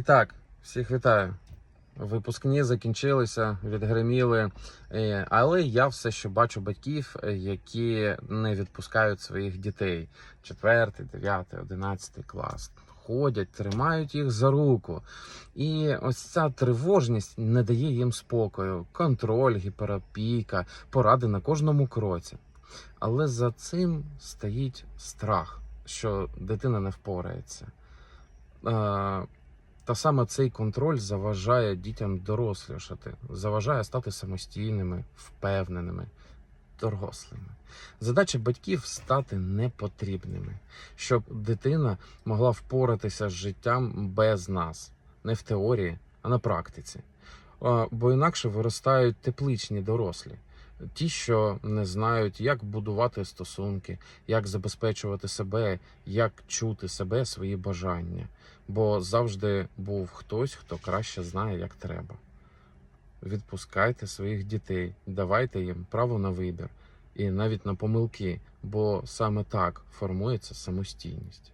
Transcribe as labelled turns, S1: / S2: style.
S1: І так, всіх вітаю. Випускні закінчилися, відгриміли. Е, Але я все ще бачу батьків, е, які не відпускають своїх дітей. Четвертий, дев'ятий, одинадцятий клас. Ходять, тримають їх за руку. І ось ця тривожність не дає їм спокою. Контроль, гіперопіка, поради на кожному кроці. Але за цим стоїть страх, що дитина не впорається. Та саме цей контроль заважає дітям дорослішати, заважає стати самостійними, впевненими, дорослими. Задача батьків стати непотрібними, щоб дитина могла впоратися з життям без нас, не в теорії, а на практиці. Бо інакше виростають тепличні дорослі, ті, що не знають, як будувати стосунки, як забезпечувати себе, як чути себе, свої бажання бо завжди був хтось, хто краще знає, як треба. Відпускайте своїх дітей, давайте їм право на вибір і навіть на помилки, бо саме так формується самостійність.